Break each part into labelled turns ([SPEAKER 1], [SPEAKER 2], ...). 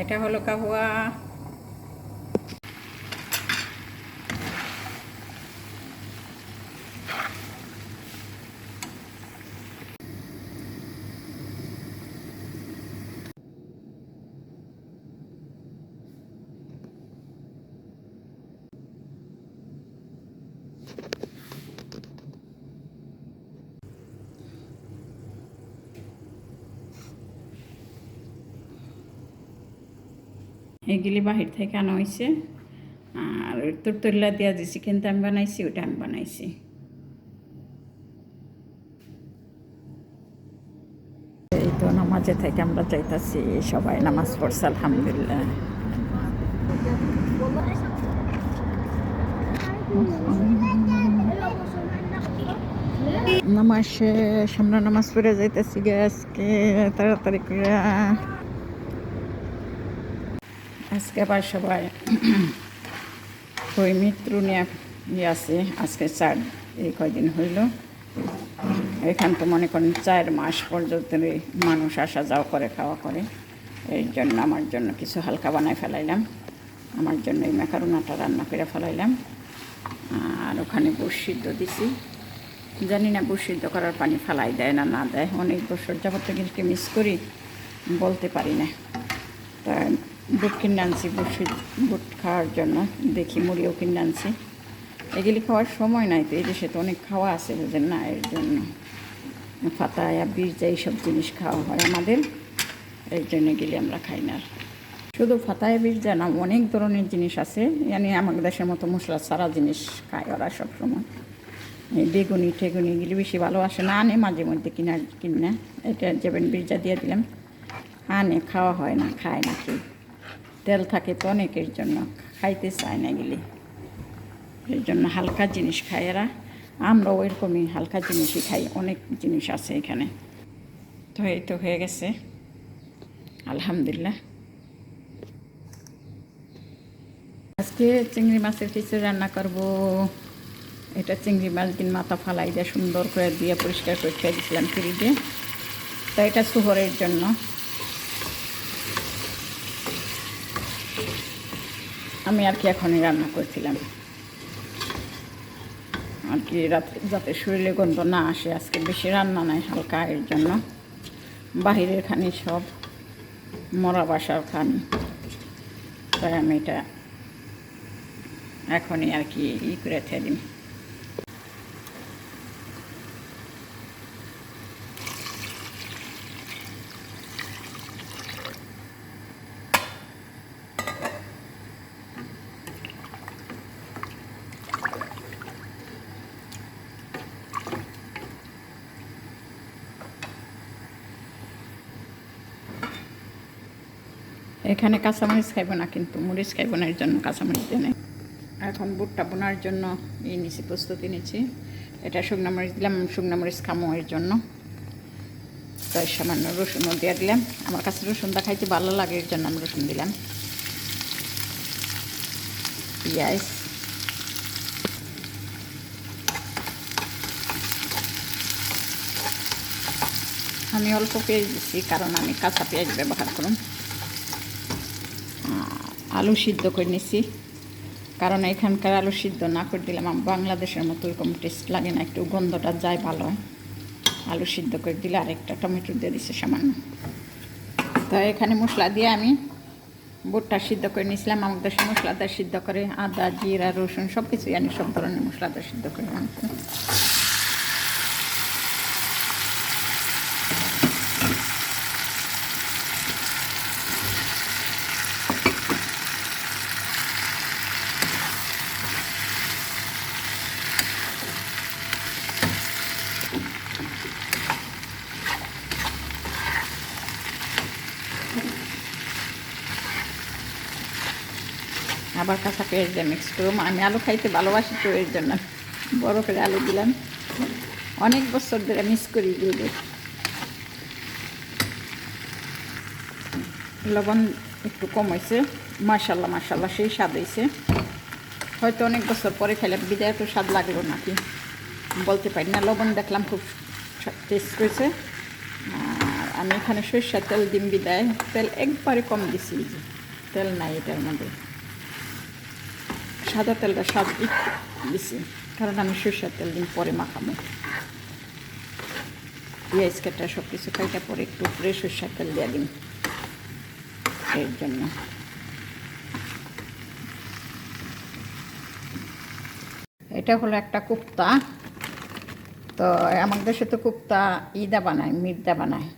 [SPEAKER 1] এটা হলো কাহুয়া। এগুলি বাহির থেকে আনা হয়েছে আর তুরতুল্লা দিয়া যে চিকেনটা আমি বানাইছি ওটা আমি বানাইছি। এই তো নামাজে থেকে আমরা যাইতাছি, সবাই নামাজ পড়ছে, আলহামদুলিল্লাহ। নামাজ আমরা নামাজ পড়ে যাইতেছি গে আজকে, তাড়াতাড়ি করে আজকে আবার সবাই ওই মৃত্যু নিয়ে ইয়ে আছে। আজকে চার, এই কয়দিন হইল। এখান তো মনে করেন চার মাস পর্যন্ত মানুষ আসা যাওয়া করে, খাওয়া করে। এই জন্য আমার জন্য কিছু হালকা বানাই ফেলাইলাম। আমার জন্য এই ম্যাকারোনাটা রান্না করে ফেলাইলাম। আর ওখানে বুট সিদ্ধ দিছি। জানি না বুট সিদ্ধ করার পানি ফেলাই দেয় না না দেয়। অনেক বছর যাবত কিন্তু মিস করি, বলতে পারি না। তা বুট কিনে আনছি, বুট বুট খাওয়ার জন্য। দেখি মুড়িও কিনে আনছি। এগুলি খাওয়ার সময় নাই তো, এই দেশে তো অনেক খাওয়া আছে বুঝেন না, এর জন্য। ফাতায়া বীজা, এইসব জিনিস খাওয়া হয় আমাদের। এর জন্য গেলে আমরা খাই না। শুধু ফাতায়া বীজা না, অনেক ধরনের জিনিস আছে। মানে আমাদের দেশের মতো মশলা সারা জিনিস খায় ওরা সবসময়। এই বেগুনি টেগুনি এগুলি বেশি ভালো আসে না, আনে মাঝে মধ্যে কিনা কিনা। এটা যেমন বীজা দিয়ে দিলাম। আনে, খাওয়া হয় না, খায় না কেউ। তেল থাকে তো অনেকের জন্য, খাইতে চায় না গেলে। এর জন্য হালকা জিনিস খায় এরা। আমরা ওইরকমই হালকা জিনিসই খাই, অনেক জিনিস আছে এখানে। তো এই তো হয়ে গেছে। আলহামদুলিল্লাহ। আজকে চিংড়ি মাছের খিচুড়ি রান্না করব। এটা চিংড়ি মাছ দিন মাথা ফালাই দিয়ে সুন্দর করে দিয়ে পরিষ্কার করে খেয়ে দিয়েছিলাম ফ্রিজে। তো এটা সুহরের জন্য। আমি আর কি এখনই রান্না করছিলাম। আর কি রাত্রে যাতে শরীরে গন্ধ না আসে, আজকে বেশি রান্না নাই হালকা এর জন্য। বাহিরের খানি সব, মরা বাসার খানি। তাই আমি এটা এখনই আর কি ই করে দিন এখানে কাঁচামরিচ খাইব না, কিন্তু মরিচ খাইব না, এর জন্য কাঁচামরিচ দিয়ে এখন বুটটা বোনার জন্য এই নিচে প্রস্তুতি নিচ্ছি এটা শুকনো মরিচ দিলাম, শুকনো মরিচ খামো এর জন্য। তাই সামান্য রসুনও দিয়ে দিলাম। আমার কাছে রসুনটা খাইতে ভালো লাগে, এর জন্য আমি রসুন দিলাম। পেঁয়াজ। আমি অল্প পেঁয়াজ দিচ্ছি কারণ আমি কাঁচা পেঁয়াজ ব্যবহার করুন আলু সিদ্ধ করে নিছি। কারণ এখানকার আলু সিদ্ধ না করে দিলাম বাংলাদেশের মতো এরকম টেস্ট লাগে না, একটু গন্ধটা যায় ভালো। আলু সিদ্ধ করে দিলে আরেকটা টমেটো দিয়ে দিছে সামান্য। তো এখানে মশলা দিয়ে আমি বুটটা সিদ্ধ করে নিয়েছিলাম আমার দেশে মশলাটা সিদ্ধ করে আদা, জিরা, রসুন সব কিছুই আমি সব ধরনের মশলাটা সিদ্ধ করে আবার কাঁচা পেঁয়াজ দিয়ে মিক্স করব আমি আলু খাইতে ভালোবাসি তো এর জন্য। বড় করে আলু দিলাম। অনেক বছর ধরে মিস করি দিয়ে লবণ একটু কম হয়েছে মার্শাল্লাহ মার্শাল্লাহ সেই স্বাদ হয়েছে হয়তো অনেক বছর পরে খেলাম বিদায় একটু স্বাদ লাগল নাকি? বলতে পারি না। লবণ দেখলাম খুব টেস্ট করেছে আর আমি এখানে সরষের তেল ডিম বিদায়। তেল একবারে কম দিছি। তেল নাই এটার মধ্যে। সাদা তেলটা একটু দিছি কারণ আমি সরষের তেল দিন পরে মাখাবো। পেঁয়াজ কাটা সব কিছু খাইটা পরে একটু উপরে সরষের তেল দিয়ে দিন এর জন্য। এটা হলো একটা কুপ্তা। তো আমার দেশে তো কুপ্তা ইদা বানায় মির্দা বানায়।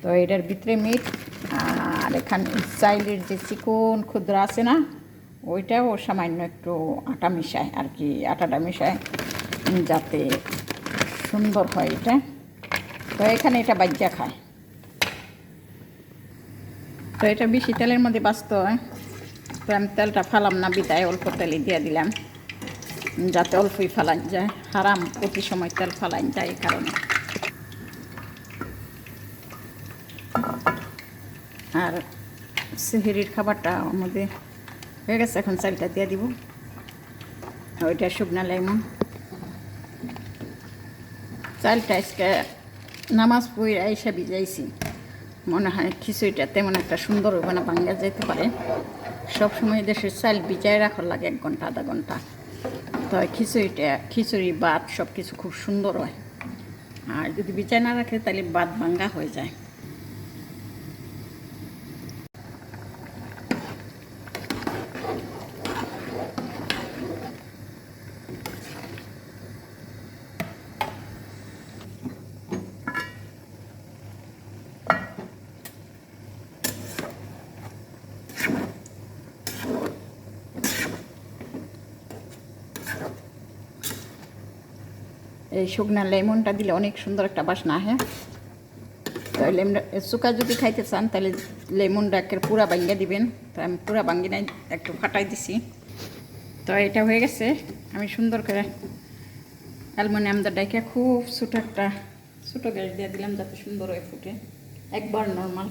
[SPEAKER 1] তো এটার ভিতরে মিট, আর এখানে চাইলের যে চিকন ক্ষুদ্র আছে না ওইটাও সামান্য একটু আটা মিশায় আর কি, আটাটা মিশায় যাতে সুন্দর হয় এটা। তো এখানে এটা বাজ্যা খায়। তো এটা বেশি তেলের মধ্যে বাঁচতে, হয়? তো আমি তেলটা ফালাম না, বিদায় অল্প তেলে দিয়ে দিলাম। যাতে অল্পই ফালান যায়, হারাম প্রতি সময় তেল ফালান যায় এই কারণে। আর সেহেরির খাবারটা আমাদের হয়ে গেছে, এখন চালটা দিয়ে দিব। ওইটা শুকনা লেমন। চালটা আজকে নামাজ পড়ে আইসা ভিজাইছি। মনে হয় খিচুড়িটা তেমন একটা সুন্দর হবে না, ভাঙ্গা যেতে পারে। সব সময় দেশের চাল ভিজায় রাখার লাগে এক ঘণ্টা, আধা ঘণ্টা। তো খিচুড়িটা, খিচুড়ি, ভাত সব কিছু খুব সুন্দর হয়। আর যদি বিচার না রাখে, তাহলে ভাত ভাঙ্গা হয়ে যায়। এই শুকনা লেমনটা দিলে অনেক সুন্দর একটা বাসনা হ্যাঁ? তো লেমন শুকা যদি খাইতে চান, তাহলে লেমনটাকে পুরা ভাঙ্গা দিবেন। তো আমি পুরা ভাঙ্গি নাই একটু ফাটাই দিছি। তো এটা হয়ে গেছে। আমি সুন্দর করে অ্যালমোনিয়ামটা ডাইকে খুব ছোটো একটা, ছোটো গ্যাস দিয়ে দিলাম যাতে সুন্দর হয়ে ফুটে। একবার নর্মাল।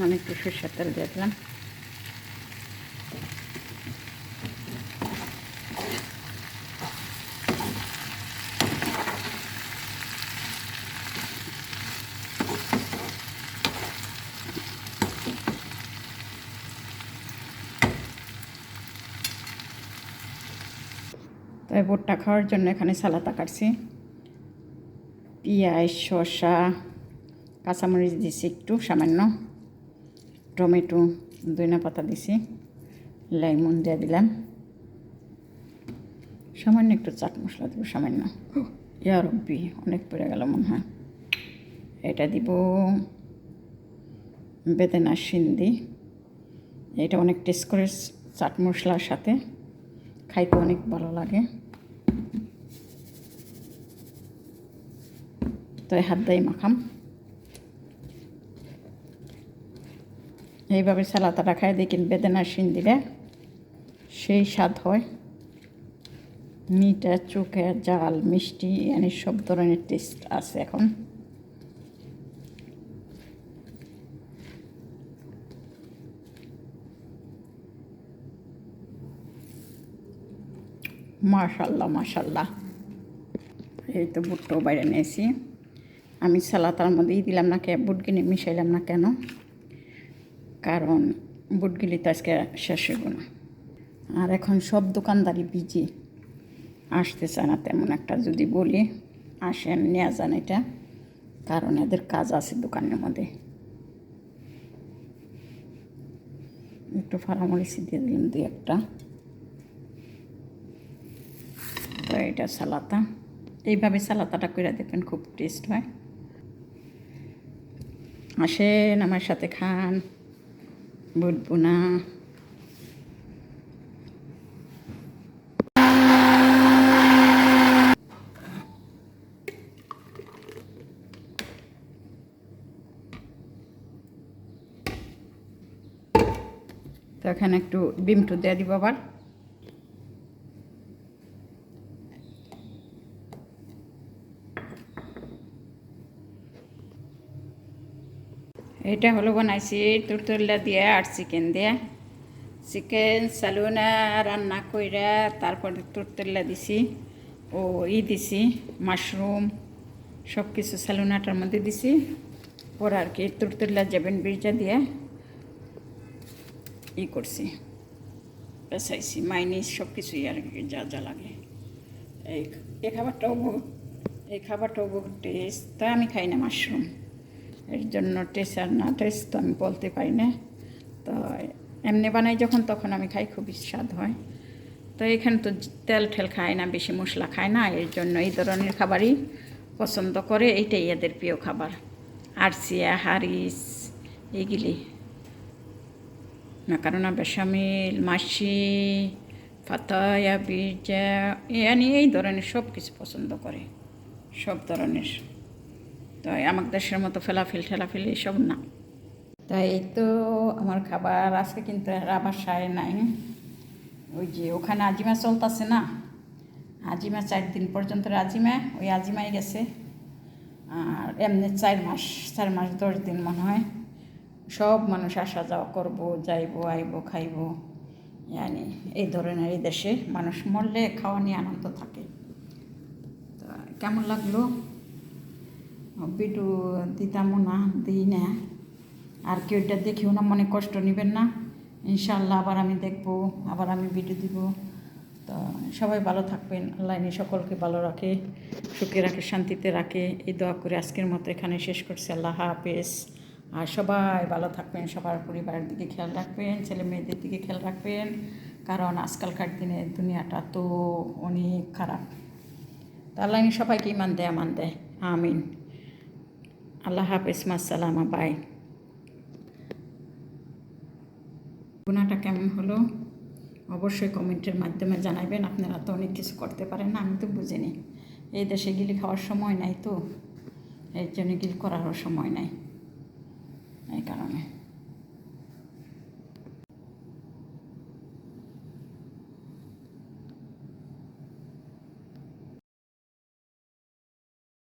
[SPEAKER 1] মানে একটু সরষের তেল দিয়ে দিলাম। তাই ভুট্টা খাওয়ার জন্য এখানে সালাতা কাটছি পেঁয়াজ, শসা, কাঁচামরিচ দিছি একটু সামান্য। টমেটো, ধনিয়া পাতা দিছি, লেমন দিয়ে দিলাম। সামান্য একটু চাট মশলা দেবো, সামান্য। ইয়ার রব্বি, অনেক পড়ে গেল মনে হয়। এটা দিব বেদেনা সিন্দি। এটা অনেক টেস্ট করে চাট মশলার সাথে। খাইতে অনেক ভালো লাগে। তো হাত দিয়ে মাখাম। এইভাবে সালাতাটা খাই দেখেন বেদনা সিন দিলে সেই স্বাদ হয়। মিঠা চোখে জাল, মিষ্টি, এনে সব ধরনের টেস্ট আছে এখন। মাশাল্লাহ মাশাল্লাহ। এই তো বুটটাও বাইরে নিয়েছি। আমি সালাতার মধ্যেই দিলাম না কে বুট কিনে মিশাইলাম না কেন? কারণ বুটগুলি তো আজকে শেষ হইব না। আর এখন সব দোকানদারি বিজি আসতে চায় না তেমন একটা, যদি বলি আসেন নেওয়া যান এটা। কারণ এদের কাজ আছে দোকানের মধ্যে। একটু ফারামরিচি দিয়ে দিলাম দুই একটা। তো এটা সালাতা। এইভাবে সালাতাটা করে দেখবেন খুব টেস্ট হয়। আসেন আমার সাথে খান। বুটবো না তো এখানে একটু ডিমটু দিয়ে দিব আবার। এটা হলো বানাইছি তুরতুল্লা দিয়ে আর চিকেন দিয়ে। চিকেন সালুনা রান্না কইরা তারপরে তুরতুল্লা দিছি, ও ই দিছি মাশরুম সব কিছু সালুনাটার মধ্যে দিছি। পর আর কি তুরতুল্লা যাবেন বিরজা দিয়ে ই করছি। পেঁচাইছি, মাইনিস সব কিছুই আর কি যা যা লাগে। এই এই খাবারটাও বহুত, এই খাবারটাও বহুত টেস্ট তা আমি খাই না মাশরুম এর জন্য টেস্ট আর না টেস্ট তো আমি বলতে পারি না। তো এমনি বানাই যখন, তখন আমি খাই, খুবই স্বাদ হয়। তো এখানে তো তেল ঠেল খায় না, বেশি মশলা খায় না, এর জন্য এই ধরনের খাবারই পছন্দ করে। এইটাই এদের প্রিয় খাবার। আরসিয়া, হারিস এইগুলি না মাকারোনা, বেসামিল, মাসি, ফাতায়া বিজা এই ধরনের সব কিছু পছন্দ করে। সব ধরনের। তো আমার দেশের মতো ফেলাফিল ঠেলাফিল এইসব না। তাই এই তো আমার খাবার আজকে কিন্তু এরা বাসায় নাই। ওই যে ওখানে আজিমা চলতেছে না। আজিমা চার দিন পর্যন্ত আজিমা, ওই আজিমাই গেছে। আর এমনি চার মাস চার মাস দশ দিন মনে হয়। সব মানুষ আসা যাওয়া করব, যাইবো, আইবো, খাইবো। জানি এই ধরনের এই দেশে মানুষ মরলে খাওয়া নিয়ে আনন্দ থাকে। তো কেমন লাগল? ভিডিও দিতামও না, দিই না। আর কেউ এটা দেখেও না, মনে কষ্ট নেবেন না। ইনশাল্লাহ আবার আমি দেখব, আবার আমি ভিডিও দিব। তো সবাই ভালো থাকবেন, আল্লাহ সকলকে ভালো রাখে, সুখে রাখে, শান্তিতে রাখে। এই দোয়া করে আজকের মতো এখানে শেষ করছি। আল্লাহ হাফেজ। আর সবাই ভালো থাকবেন, সবার পরিবারের দিকে খেয়াল রাখবেন, ছেলে মেয়েদের দিকে খেয়াল রাখবেন। কারণ আজকালকার দিনে দুনিয়াটা তো অনেক খারাপ। তো আল্লাহ সবাইকে ইমান দেয়, আমান দেয়। আমিন। আল্লাহ হাফেজ মাসালামা বাই গুণাটা কেমন হলো? অবশ্যই কমেন্টের মাধ্যমে জানাবেন, আপনারা তো অনেক কিছু করতে পারেন না, আমি তো বুঝিনি। এই দেশে গিলি খাওয়ার সময় নাই তো, এর জন্য গিল করারও সময় নাই, এই কারণে।